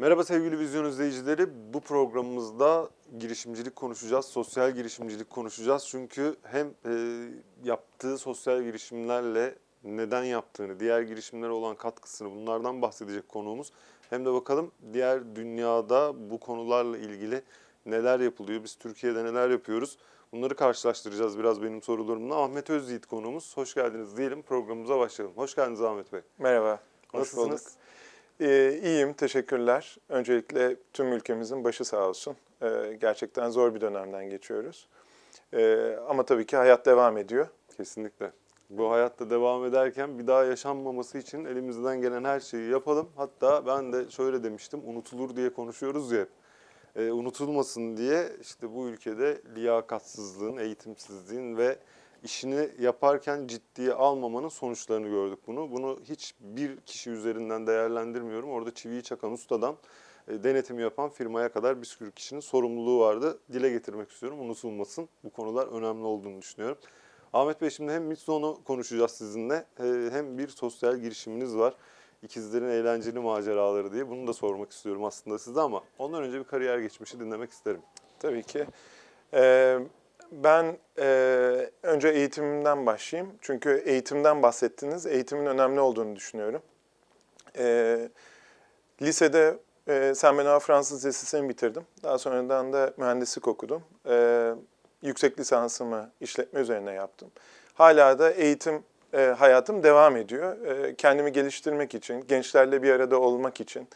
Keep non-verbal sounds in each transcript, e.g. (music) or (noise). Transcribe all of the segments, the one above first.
Merhaba sevgili vizyon izleyicileri. Bu programımızda girişimcilik konuşacağız, sosyal girişimcilik konuşacağız. Çünkü hem e, yaptığı sosyal girişimlerle neden yaptığını, diğer girişimlere olan katkısını bunlardan bahsedecek konuğumuz. Hem de bakalım diğer dünyada bu konularla ilgili neler yapılıyor, biz Türkiye'de neler yapıyoruz. Bunları karşılaştıracağız biraz benim sorularımla. Ahmet Özyiğit konuğumuz. Hoş geldiniz diyelim programımıza başlayalım. Hoş geldiniz Ahmet Bey. Merhaba. Hoş Nasılsınız? bulduk. Ee, iyiyim, teşekkürler. Öncelikle tüm ülkemizin başı sağ olsun. Ee, gerçekten zor bir dönemden geçiyoruz. Ee, ama tabii ki hayat devam ediyor. Kesinlikle. Bu hayatta devam ederken bir daha yaşanmaması için elimizden gelen her şeyi yapalım. Hatta ben de şöyle demiştim, unutulur diye konuşuyoruz ya. Ee, unutulmasın diye işte bu ülkede liyakatsızlığın, eğitimsizliğin ve işini yaparken ciddiye almamanın sonuçlarını gördük bunu. Bunu hiç bir kişi üzerinden değerlendirmiyorum. Orada çiviyi çakan ustadan e, denetimi yapan firmaya kadar bir sürü kişinin sorumluluğu vardı. Dile getirmek istiyorum. Unutulmasın. Bu konular önemli olduğunu düşünüyorum. Ahmet Bey şimdi hem Mitzon'u konuşacağız sizinle e, hem bir sosyal girişiminiz var. İkizlerin eğlenceli maceraları diye. Bunu da sormak istiyorum aslında size ama ondan önce bir kariyer geçmişi dinlemek isterim. Tabii ki. Ee, ben e, önce eğitimimden başlayayım. Çünkü eğitimden bahsettiniz. Eğitimin önemli olduğunu düşünüyorum. Ee, lisede e, Saint Benoît Fransız Lisesi'ni bitirdim. Daha sonradan da mühendislik okudum. Ee, yüksek lisansımı işletme üzerine yaptım. Hala da eğitim e, hayatım devam ediyor. E, kendimi geliştirmek için, gençlerle bir arada olmak için.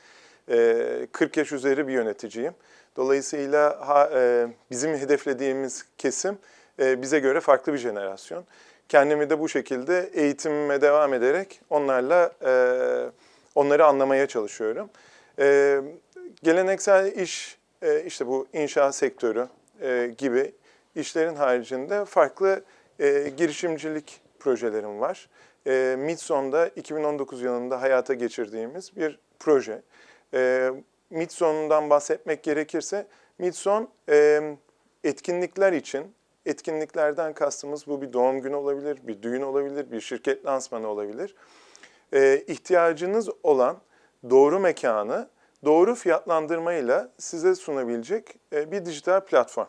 E, 40 yaş üzeri bir yöneticiyim. Dolayısıyla e, bizim hedeflediğimiz kesim e, bize göre farklı bir jenerasyon. Kendimi de bu şekilde eğitimime devam ederek onlarla e, onları anlamaya çalışıyorum. Geleneksel iş, işte bu inşaat sektörü gibi işlerin haricinde farklı girişimcilik projelerim var. Midson'da 2019 yılında hayata geçirdiğimiz bir proje. E, Midson'dan bahsetmek gerekirse, Midson e, etkinlikler için, etkinliklerden kastımız bu bir doğum günü olabilir, bir düğün olabilir, bir şirket lansmanı olabilir. E, ihtiyacınız olan doğru mekanı doğru fiyatlandırmayla size sunabilecek e, bir dijital platform.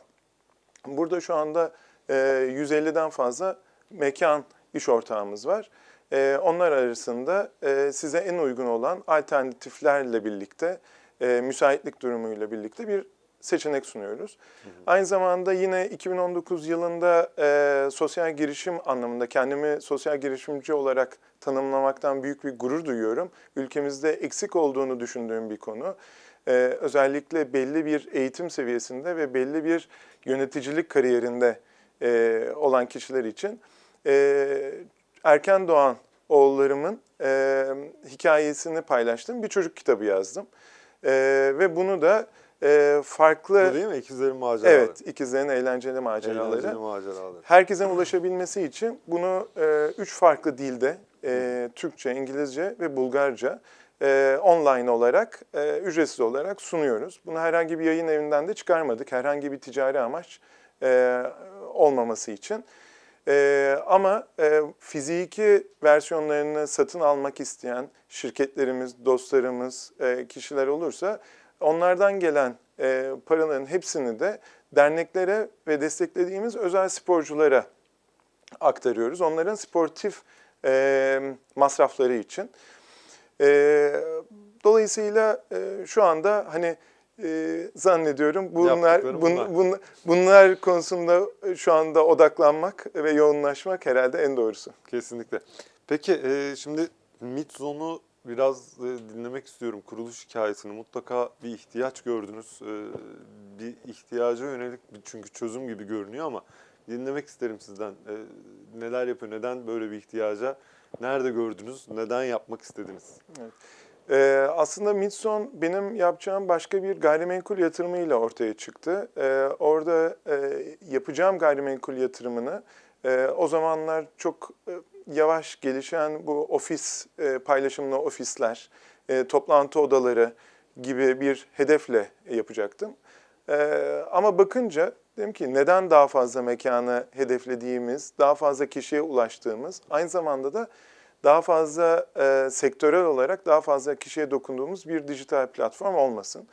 Burada şu anda e, 150'den fazla mekan iş ortağımız var. E, onlar arasında e, size en uygun olan alternatiflerle birlikte, e, müsaitlik durumuyla birlikte bir seçenek sunuyoruz. Aynı zamanda yine 2019 yılında e, sosyal girişim anlamında kendimi sosyal girişimci olarak tanımlamaktan büyük bir gurur duyuyorum. Ülkemizde eksik olduğunu düşündüğüm bir konu. E, özellikle belli bir eğitim seviyesinde ve belli bir yöneticilik kariyerinde e, olan kişiler için e, erken doğan oğullarımın e, hikayesini paylaştığım bir çocuk kitabı yazdım. E, ve bunu da e, farklı... Bu değil mi? İkizlerin maceraları. Evet, ikizlerin eğlenceli maceraları. Eğlenceli maceraları. Herkesin ulaşabilmesi için bunu e, üç farklı dilde, e, Türkçe, İngilizce ve Bulgarca e, online olarak, e, ücretsiz olarak sunuyoruz. Bunu herhangi bir yayın evinden de çıkarmadık. Herhangi bir ticari amaç e, olmaması için. E, ama e, fiziki versiyonlarını satın almak isteyen şirketlerimiz, dostlarımız, e, kişiler olursa onlardan gelen e, paraların hepsini de derneklere ve desteklediğimiz özel sporculara aktarıyoruz. Onların sportif e, masrafları için. E, dolayısıyla e, şu anda hani e, zannediyorum bunlar, bun, bunlar. bun- bunlar konusunda şu anda odaklanmak ve yoğunlaşmak herhalde en doğrusu. Kesinlikle. Peki e, şimdi Mitzon'u biraz e, dinlemek istiyorum. Kuruluş hikayesini mutlaka bir ihtiyaç gördünüz. E, bir ihtiyaca yönelik bir çünkü çözüm gibi görünüyor ama dinlemek isterim sizden. E, neler yapıyor? Neden böyle bir ihtiyaca? Nerede gördünüz? Neden yapmak istediniz? Ee, aslında Midson benim yapacağım başka bir gayrimenkul yatırımıyla ortaya çıktı. Ee, orada e, yapacağım gayrimenkul yatırımını e, o zamanlar çok e, yavaş gelişen bu ofis e, paylaşımlı ofisler, e, toplantı odaları gibi bir hedefle yapacaktım. Ee, ama bakınca dedim ki neden daha fazla mekanı hedeflediğimiz, daha fazla kişiye ulaştığımız, aynı zamanda da daha fazla e, sektörel olarak daha fazla kişiye dokunduğumuz bir dijital platform olmasın.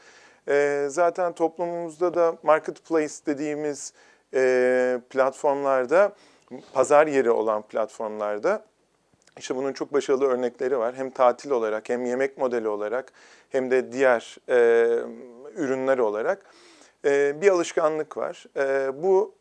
E, zaten toplumumuzda da marketplace dediğimiz e, platformlarda, pazar yeri olan platformlarda işte bunun çok başarılı örnekleri var. Hem tatil olarak hem yemek modeli olarak hem de diğer e, ürünler olarak e, bir alışkanlık var. E, bu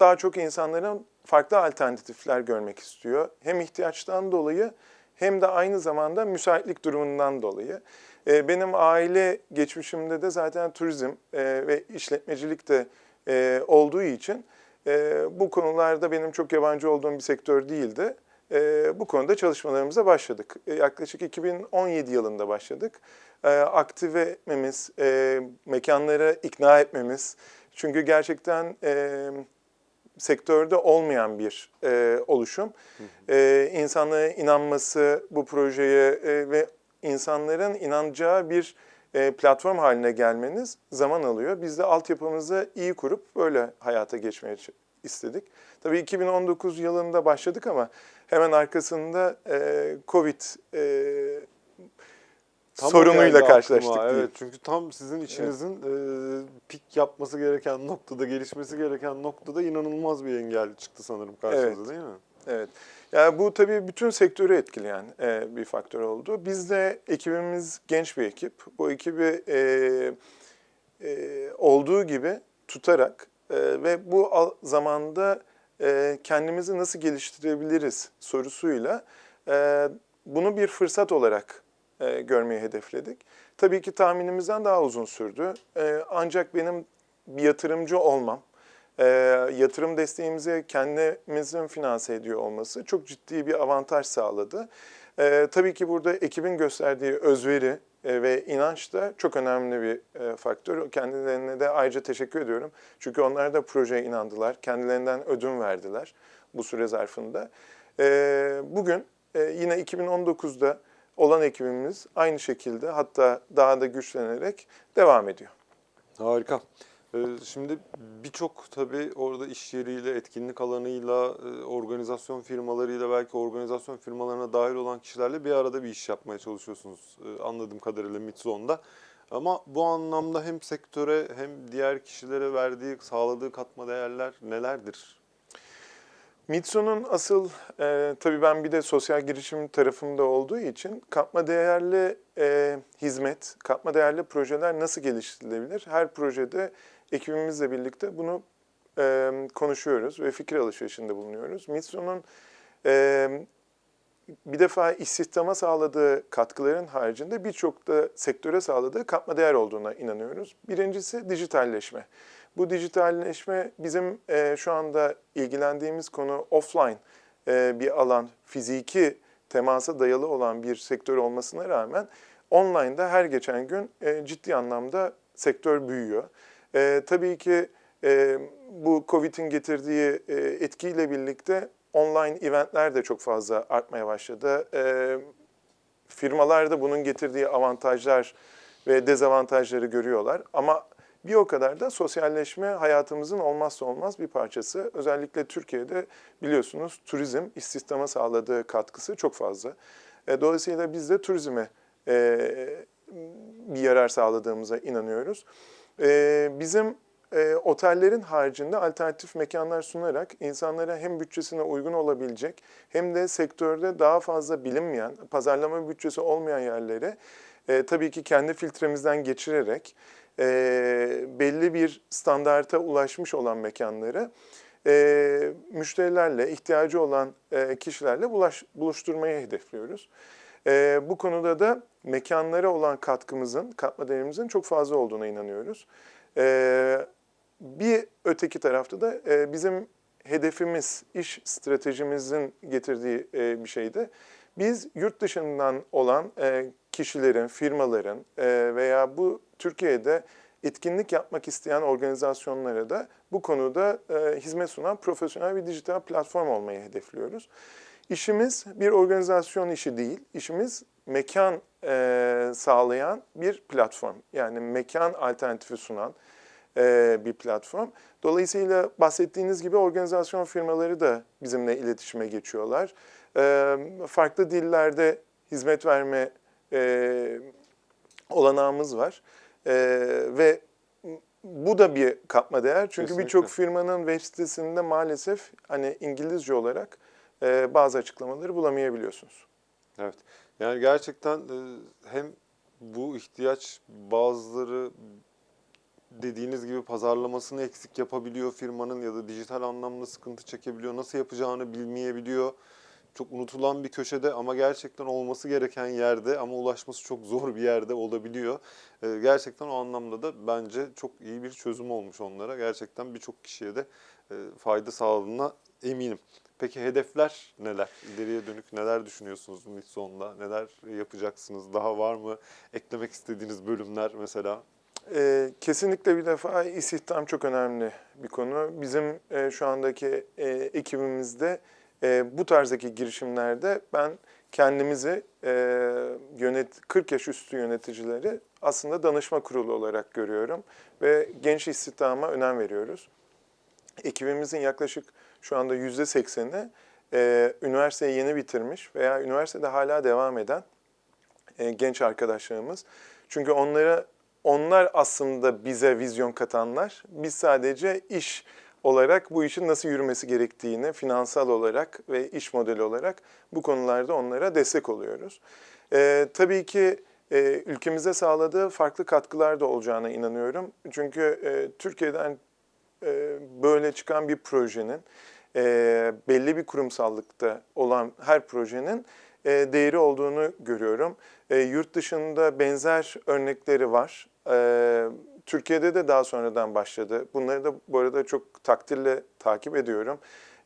daha çok insanların farklı alternatifler görmek istiyor. Hem ihtiyaçtan dolayı hem de aynı zamanda müsaitlik durumundan dolayı. E, benim aile geçmişimde de zaten turizm e, ve işletmecilik de e, olduğu için e, bu konularda benim çok yabancı olduğum bir sektör değildi. Bu konuda çalışmalarımıza başladık. Yaklaşık 2017 yılında başladık. Aktive etmemiz, mekanları ikna etmemiz. Çünkü gerçekten sektörde olmayan bir e, oluşum. E, insanların inanması bu projeye e, ve insanların inanacağı bir e, platform haline gelmeniz zaman alıyor. Biz de altyapımızı iyi kurup böyle hayata geçmeye istedik. Tabii 2019 yılında başladık ama hemen arkasında e, Covid e, Tam sorunuyla karşılaştık. diyeyim. Evet çünkü tam sizin içinizin e, pik yapması gereken noktada, gelişmesi gereken noktada inanılmaz bir engel çıktı sanırım karşınıza Evet. değil mi? Evet. Yani bu tabii bütün sektörü etkileyen e, bir faktör oldu. Biz de ekibimiz genç bir ekip. Bu ekibi e, e, olduğu gibi tutarak e, ve bu zamanda e, kendimizi nasıl geliştirebiliriz sorusuyla e, bunu bir fırsat olarak e, görmeyi hedefledik. Tabii ki tahminimizden daha uzun sürdü. E, ancak benim bir yatırımcı olmam, e, yatırım desteğimizi kendimizin finanse ediyor olması çok ciddi bir avantaj sağladı. E, tabii ki burada ekibin gösterdiği özveri e, ve inanç da çok önemli bir e, faktör. Kendilerine de ayrıca teşekkür ediyorum. Çünkü onlar da projeye inandılar, kendilerinden ödün verdiler bu süre zarfında. E, bugün e, yine 2019'da olan ekibimiz aynı şekilde hatta daha da güçlenerek devam ediyor. Harika. Ee, Şimdi birçok tabii orada iş yeriyle, etkinlik alanıyla, e, organizasyon firmalarıyla, belki organizasyon firmalarına dahil olan kişilerle bir arada bir iş yapmaya çalışıyorsunuz e, anladığım kadarıyla Mitzone'da. Ama bu anlamda hem sektöre hem diğer kişilere verdiği, sağladığı katma değerler nelerdir? Mitsu'nun asıl, e, tabii ben bir de sosyal girişim tarafımda olduğu için katma değerli e, hizmet, katma değerli projeler nasıl geliştirilebilir? Her projede ekibimizle birlikte bunu e, konuşuyoruz ve fikir alışverişinde bulunuyoruz. Mitsu'nun e, bir defa istihdama sağladığı katkıların haricinde birçok da sektöre sağladığı katma değer olduğuna inanıyoruz. Birincisi dijitalleşme. Bu dijitalleşme bizim e, şu anda ilgilendiğimiz konu offline e, bir alan, fiziki temasa dayalı olan bir sektör olmasına rağmen online'da her geçen gün e, ciddi anlamda sektör büyüyor. E, tabii ki e, bu Covid'in getirdiği e, etkiyle birlikte online eventler de çok fazla artmaya başladı. E, firmalar da bunun getirdiği avantajlar ve dezavantajları görüyorlar. Ama bir o kadar da sosyalleşme hayatımızın olmazsa olmaz bir parçası. Özellikle Türkiye'de biliyorsunuz turizm istihdama sağladığı katkısı çok fazla. E, dolayısıyla biz de turizme e, bir yarar sağladığımıza inanıyoruz. E, bizim otellerin haricinde alternatif mekanlar sunarak insanlara hem bütçesine uygun olabilecek hem de sektörde daha fazla bilinmeyen, pazarlama bütçesi olmayan yerlere tabii ki kendi filtremizden geçirerek e, belli bir standarta ulaşmış olan mekanları e, müşterilerle, ihtiyacı olan e, kişilerle bulaş, buluşturmayı hedefliyoruz. E, bu konuda da mekanlara olan katkımızın, katma değerimizin çok fazla olduğuna inanıyoruz. E, bir öteki tarafta da e, bizim hedefimiz, iş stratejimizin getirdiği e, bir şeydi. Biz yurt dışından olan e, kişilerin, firmaların e, veya bu Türkiye'de etkinlik yapmak isteyen organizasyonlara da bu konuda e, hizmet sunan profesyonel bir dijital platform olmayı hedefliyoruz. İşimiz bir organizasyon işi değil, işimiz mekan e, sağlayan bir platform. Yani mekan alternatifi sunan e, bir platform. Dolayısıyla bahsettiğiniz gibi organizasyon firmaları da bizimle iletişime geçiyorlar. e, farklı dillerde hizmet verme e, olanağımız var. E, ve bu da bir katma değer. Çünkü birçok firmanın web sitesinde maalesef hani İngilizce olarak e, bazı açıklamaları bulamayabiliyorsunuz. Evet. Yani gerçekten e, hem bu ihtiyaç bazıları dediğiniz gibi pazarlamasını eksik yapabiliyor firmanın ya da dijital anlamda sıkıntı çekebiliyor. Nasıl yapacağını bilmeyebiliyor. Çok unutulan bir köşede ama gerçekten olması gereken yerde ama ulaşması çok zor bir yerde olabiliyor. E, Gerçekten o anlamda da bence çok iyi bir çözüm olmuş onlara. Gerçekten birçok kişiye de e, fayda sağladığına eminim. Peki hedefler neler? İleriye dönük neler düşünüyorsunuz Mitson'da? Neler yapacaksınız? Daha var mı eklemek istediğiniz bölümler mesela? Ee, kesinlikle bir defa istihdam çok önemli bir konu. Bizim e, şu andaki e, ekibimizde e, bu tarzdaki girişimlerde ben kendimizi e, yönet 40 yaş üstü yöneticileri aslında danışma kurulu olarak görüyorum ve genç istihdama önem veriyoruz. Ekibimizin yaklaşık şu anda yüzde sekseni e, üniversiteyi yeni bitirmiş veya üniversitede hala devam eden e, genç arkadaşlarımız. Çünkü onlara onlar aslında bize vizyon katanlar. Biz sadece iş olarak bu işin nasıl yürümesi gerektiğini finansal olarak ve iş modeli olarak bu konularda onlara destek oluyoruz. E, tabii ki e, ülkemize sağladığı farklı katkılar da olacağına inanıyorum. Çünkü e, Türkiye'den e, böyle çıkan bir projenin e, belli bir kurumsallıkta olan her projenin e, değeri olduğunu görüyorum. E, yurt dışında benzer örnekleri var. E, Türkiye'de de daha sonradan başladı. Bunları da bu arada çok takdirle takip ediyorum.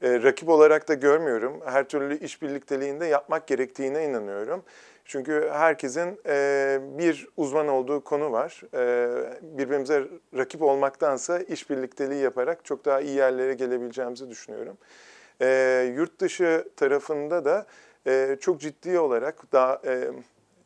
E, rakip olarak da görmüyorum. Her türlü iş birlikteliğinde yapmak gerektiğine inanıyorum. Çünkü herkesin e, bir uzman olduğu konu var. E, birbirimize rakip olmaktansa iş birlikteliği yaparak çok daha iyi yerlere gelebileceğimizi düşünüyorum. E, yurt dışı tarafında da e, çok ciddi olarak daha e,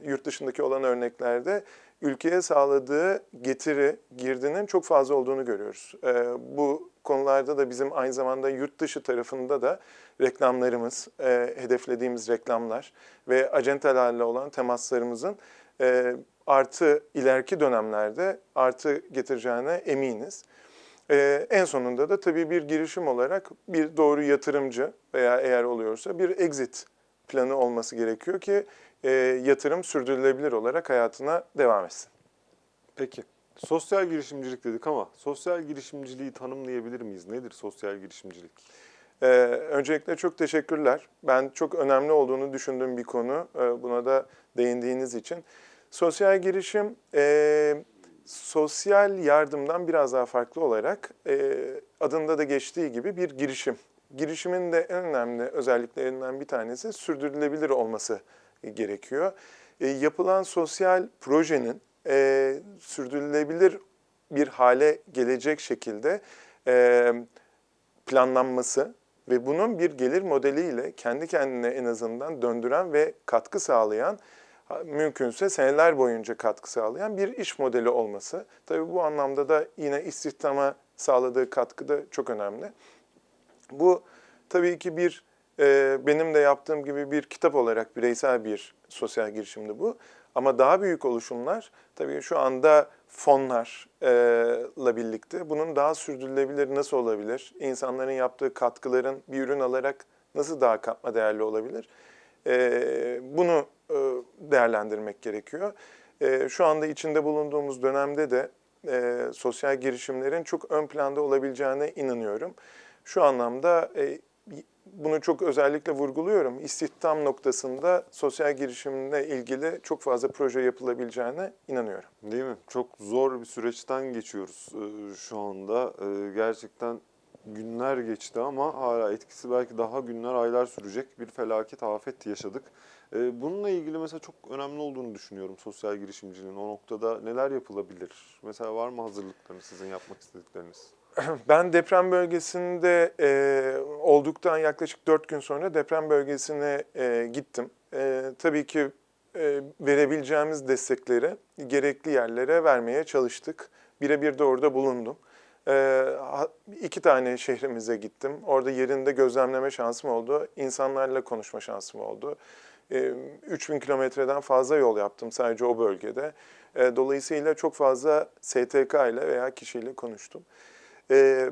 yurt dışındaki olan örneklerde ülkeye sağladığı getiri, girdinin çok fazla olduğunu görüyoruz. E, bu konularda da bizim aynı zamanda yurt dışı tarafında da reklamlarımız, e, hedeflediğimiz reklamlar ve acentelerle olan temaslarımızın e, artı ileriki dönemlerde artı getireceğine eminiz. E, en sonunda da tabii bir girişim olarak bir doğru yatırımcı veya eğer oluyorsa bir exit planı olması gerekiyor ki e, yatırım sürdürülebilir olarak hayatına devam etsin. Peki. Sosyal girişimcilik dedik ama sosyal girişimciliği tanımlayabilir miyiz? Nedir sosyal girişimcilik? Ee, öncelikle çok teşekkürler. Ben çok önemli olduğunu düşündüğüm bir konu. Ee, buna da değindiğiniz için. Sosyal girişim, e, sosyal yardımdan biraz daha farklı olarak e, adında da geçtiği gibi bir girişim. Girişimin de en önemli özelliklerinden bir tanesi sürdürülebilir olması gerekiyor. E, yapılan sosyal projenin e, sürdürülebilir bir hale gelecek şekilde e, planlanması ve bunun bir gelir modeliyle kendi kendine en azından döndüren ve katkı sağlayan, mümkünse seneler boyunca katkı sağlayan bir iş modeli olması. Tabii bu anlamda da yine istihdama sağladığı katkı da çok önemli. Bu tabii ki bir e, benim de yaptığım gibi bir kitap olarak bireysel bir sosyal girişimdi bu. Ama daha büyük oluşumlar tabii şu anda fonlarla birlikte bunun daha sürdürülebilir nasıl olabilir? İnsanların yaptığı katkıların bir ürün alarak nasıl daha katma değerli olabilir? E, bunu e, değerlendirmek gerekiyor. E, şu anda içinde bulunduğumuz dönemde de e, sosyal girişimlerin çok ön planda olabileceğine inanıyorum. Şu anlamda e, bunu çok özellikle vurguluyorum. İstihdam noktasında sosyal girişimle ilgili çok fazla proje yapılabileceğine inanıyorum. Değil mi? Çok zor bir süreçten geçiyoruz e, şu anda. E, Gerçekten günler geçti ama hala etkisi belki daha günler, aylar sürecek bir felaket, afet yaşadık. E, Bununla ilgili mesela çok önemli olduğunu düşünüyorum sosyal girişimciliğin. O noktada neler yapılabilir? Mesela var mı hazırlıklarınız sizin yapmak istedikleriniz? (clears throat) Ben deprem bölgesinde e, olduktan yaklaşık 4 gün sonra deprem bölgesine e, gittim. E, tabii ki e, verebileceğimiz destekleri gerekli yerlere vermeye çalıştık. Birebir de orada bulundum. E, iki tane şehrimize gittim. Orada yerinde gözlemleme şansım oldu. İnsanlarla konuşma şansım oldu. E, 3000 kilometreden fazla yol yaptım sadece o bölgede. E, dolayısıyla çok fazla STK ile veya kişiyle konuştum. E,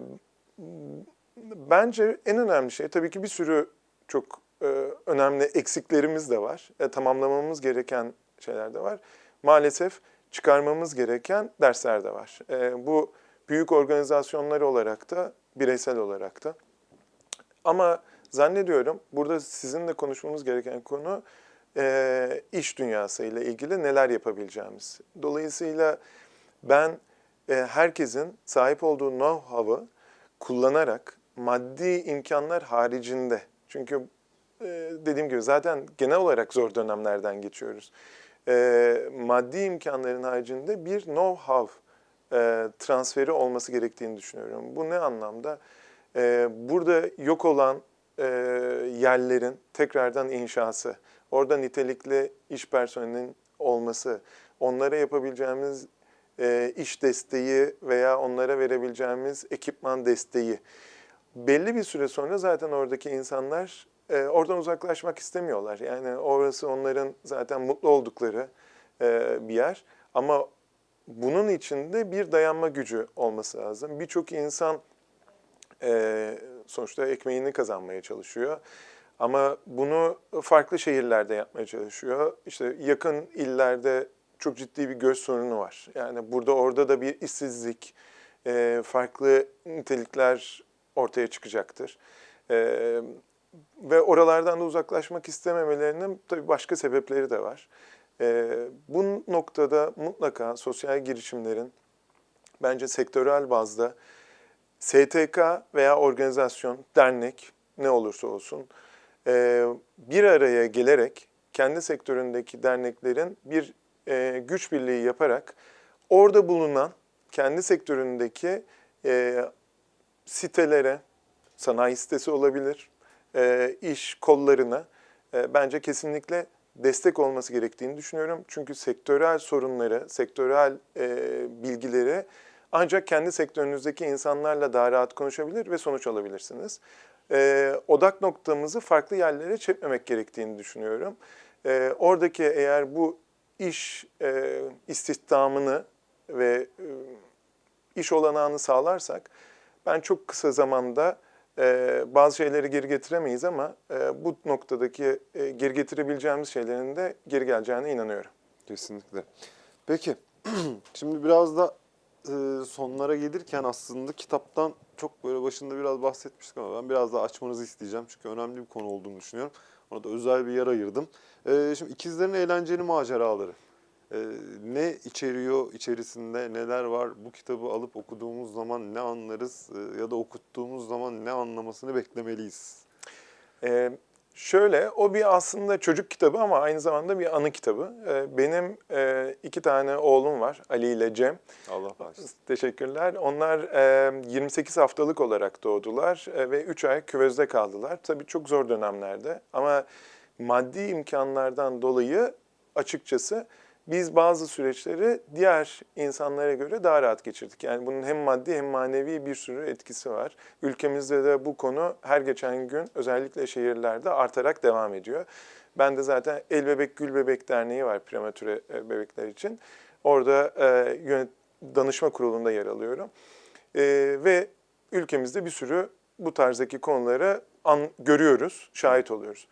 bence en önemli şey tabii ki bir sürü çok e, önemli eksiklerimiz de var. E, tamamlamamız gereken şeyler de var. Maalesef çıkarmamız gereken dersler de var. E, bu büyük organizasyonlar olarak da, bireysel olarak da. Ama zannediyorum burada sizinle konuşmamız gereken konu e, iş dünyası ile ilgili neler yapabileceğimiz. Dolayısıyla ben herkesin sahip olduğu know-how'ı kullanarak maddi imkanlar haricinde, çünkü e, dediğim gibi zaten genel olarak zor dönemlerden geçiyoruz. E, maddi imkanların haricinde bir know-how e, transferi olması gerektiğini düşünüyorum. Bu ne anlamda? Burada yok olan yerlerin tekrardan inşası, orada nitelikli iş personelinin olması, onlara yapabileceğimiz e, iş desteği veya onlara verebileceğimiz ekipman desteği. Belli bir süre sonra zaten oradaki insanlar e, oradan uzaklaşmak istemiyorlar. Yani orası onların zaten mutlu oldukları e, bir yer. Ama bunun içinde bir dayanma gücü olması lazım. Birçok insan e, sonuçta ekmeğini kazanmaya çalışıyor. Ama bunu farklı şehirlerde yapmaya çalışıyor. İşte yakın illerde çok ciddi bir göç sorunu var. Yani burada orada da bir işsizlik, e, farklı nitelikler ortaya çıkacaktır. E, ve oralardan da uzaklaşmak istememelerinin tabii başka sebepleri de var. E, bu noktada mutlaka sosyal girişimlerin bence sektörel bazda STK veya organizasyon, dernek ne olursa olsun e, bir araya gelerek kendi sektöründeki derneklerin bir e, güç birliği yaparak orada bulunan kendi sektöründeki e, sitelere, sanayi sitesi olabilir, e, iş kollarına e, bence kesinlikle destek olması gerektiğini düşünüyorum. Çünkü sektörel sorunları, sektörel e, bilgileri ancak kendi sektörünüzdeki insanlarla daha rahat konuşabilir ve sonuç alabilirsiniz. E, odak noktamızı farklı yerlere çekmemek gerektiğini düşünüyorum. E, oradaki eğer bu iş e, istihdamını ve e, iş olanağını sağlarsak ben çok kısa zamanda e, bazı şeyleri geri getiremeyiz ama e, bu noktadaki e, geri getirebileceğimiz şeylerin de geri geleceğine inanıyorum. Kesinlikle. Peki, (clears throat) şimdi biraz da e, sonlara gelirken aslında kitaptan çok böyle başında biraz bahsetmiştik ama ben biraz daha açmanızı isteyeceğim. Çünkü önemli bir konu olduğunu düşünüyorum. Ona da özel bir yer ayırdım. E, şimdi ikizlerin eğlenceli maceraları. E, ne içeriyor, içerisinde neler var? Bu kitabı alıp okuduğumuz zaman ne anlarız? E, ya da okuttuğumuz zaman ne anlamasını beklemeliyiz? Ee, şöyle, o bir aslında çocuk kitabı ama aynı zamanda bir anı kitabı. Ee, benim e, iki tane oğlum var, Ali ile Cem. Allah bağışlasın. Teşekkürler. Onlar e, 28 haftalık olarak doğdular e, ve 3 ay küvezde kaldılar. Tabii çok zor dönemlerde ama maddi imkanlardan dolayı açıkçası biz bazı süreçleri diğer insanlara göre daha rahat geçirdik. Yani bunun hem maddi hem manevi bir sürü etkisi var. Ülkemizde de bu konu her geçen gün özellikle şehirlerde artarak devam ediyor. Ben de zaten El Bebek Gül Bebek Derneği var prematüre e, bebekler için. Orada e, yönet danışma kurulunda yer alıyorum. E, ve ülkemizde bir sürü bu tarzdaki konulara an, görüyoruz, şahit oluyoruz.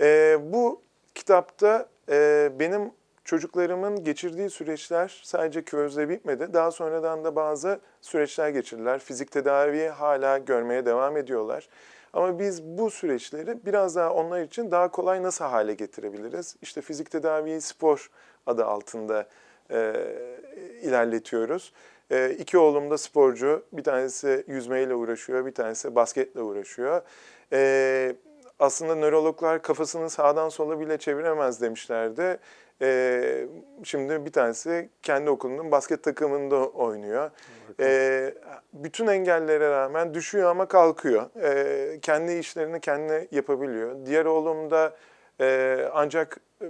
E, bu kitapta e, benim çocuklarımın geçirdiği süreçler sadece küvezle bitmedi. Daha sonradan da bazı süreçler geçirdiler. Fizik tedaviyi hala görmeye devam ediyorlar. Ama biz bu süreçleri biraz daha onlar için daha kolay nasıl hale getirebiliriz? İşte fizik tedaviyi spor adı altında e, ilerletiyoruz. E, iki oğlum da sporcu. Bir tanesi yüzmeyle uğraşıyor, bir tanesi basketle uğraşıyor. E, aslında nörologlar kafasını sağdan sola bile çeviremez demişlerdi. E, şimdi bir tanesi kendi okulunun basket takımında oynuyor. E, bütün engellere rağmen düşüyor ama kalkıyor. E, kendi işlerini kendi yapabiliyor. Diğer oğlum da e, ancak e,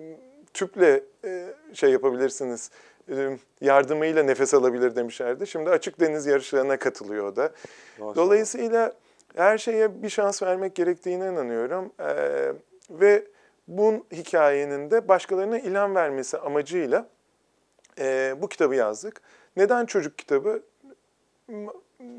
tüple e, şey yapabilirsiniz, e, yardımıyla nefes alabilir demişlerdi. Şimdi açık deniz yarışlarına katılıyor o da. Maşallah. Dolayısıyla her şeye bir şans vermek gerektiğine inanıyorum. Ee, ve bu hikayenin de başkalarına ilham vermesi amacıyla e, bu kitabı yazdık. Neden çocuk kitabı?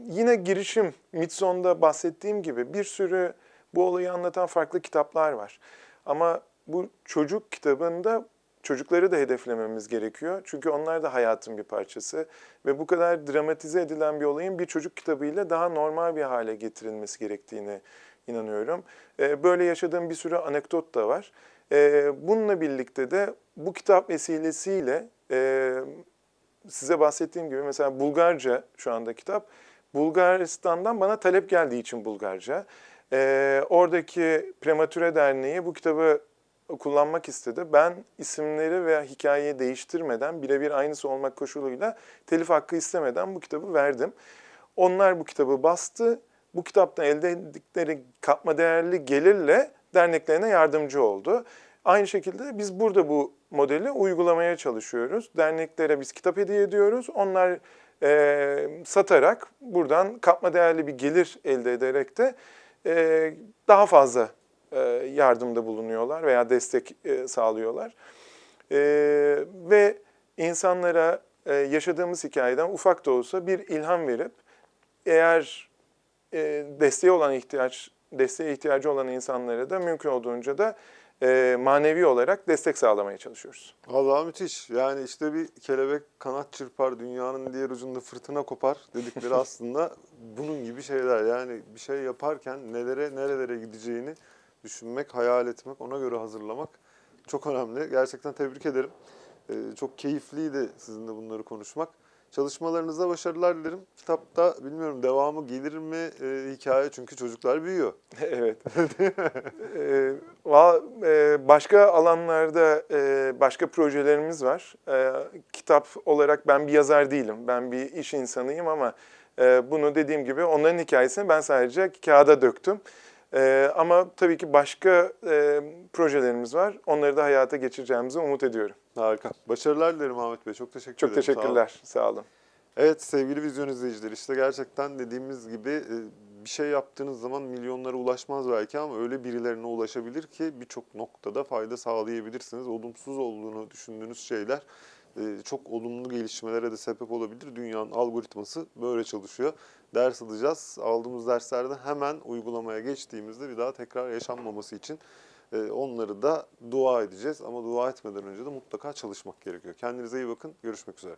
Yine girişim, Midson'da bahsettiğim gibi bir sürü bu olayı anlatan farklı kitaplar var. Ama bu çocuk kitabında çocukları da hedeflememiz gerekiyor. Çünkü onlar da hayatın bir parçası. Ve bu kadar dramatize edilen bir olayın bir çocuk kitabıyla daha normal bir hale getirilmesi gerektiğine inanıyorum. Ee, Böyle yaşadığım bir sürü anekdot da var. Ee, Bununla birlikte de bu kitap vesilesiyle e, size bahsettiğim gibi mesela Bulgarca şu anda kitap. Bulgaristan'dan bana talep geldiği için Bulgarca. Ee, oradaki Prematüre Derneği bu kitabı kullanmak istedi. Ben isimleri veya hikayeyi değiştirmeden birebir aynısı olmak koşuluyla telif hakkı istemeden bu kitabı verdim. Onlar bu kitabı bastı. Bu kitaptan elde ettikleri katma değerli gelirle derneklerine yardımcı oldu. Aynı şekilde biz burada bu modeli uygulamaya çalışıyoruz. Derneklere biz kitap hediye ediyoruz. Onlar e, satarak buradan katma değerli bir gelir elde ederek de e, daha fazla e, yardımda bulunuyorlar veya destek e, sağlıyorlar. E, ve insanlara e, yaşadığımız hikayeden ufak da olsa bir ilham verip eğer e, desteğe olan ihtiyaç desteğe ihtiyacı olan insanlara da mümkün olduğunca da e, manevi olarak destek sağlamaya çalışıyoruz. Vallahi müthiş. Yani işte bir kelebek kanat çırpar, dünyanın diğer ucunda fırtına kopar dedikleri (laughs) aslında bunun gibi şeyler. Yani bir şey yaparken nelere nerelere gideceğini düşünmek, hayal etmek, ona göre hazırlamak çok önemli. Gerçekten tebrik ederim. Ee, çok keyifliydi sizinle bunları konuşmak. Çalışmalarınızda başarılar dilerim. Kitapta bilmiyorum devamı gelir mi e, hikaye çünkü çocuklar büyüyor. (laughs) (laughs) evet. Ee, va- e, başka alanlarda e, başka projelerimiz var. E, kitap olarak ben bir yazar değilim. Ben bir iş insanıyım ama e, bunu dediğim gibi onların hikayesini ben sadece kağıda döktüm. E, ama tabii ki başka e, projelerimiz var. Onları da hayata geçireceğimizi umut ediyorum. Harika. Başarılar dilerim Ahmet Bey. Çok teşekkür Çok ederim. Sağ olun. teşekkürler. Sağ olun. Evet sevgili vizyon izleyiciler işte gerçekten dediğimiz gibi e, bir şey yaptığınız zaman milyonlara ulaşmaz belki ama öyle birilerine ulaşabilir ki birçok noktada fayda sağlayabilirsiniz. Olumsuz olduğunu düşündüğünüz şeyler e, çok olumlu gelişmelere de sebep olabilir. Dünyanın algoritması böyle çalışıyor. Ders alacağız. Aldığımız derslerde hemen uygulamaya geçtiğimizde bir daha tekrar yaşanmaması için onları da dua edeceğiz. Ama dua etmeden önce de mutlaka çalışmak gerekiyor. Kendinize iyi bakın. Görüşmek üzere.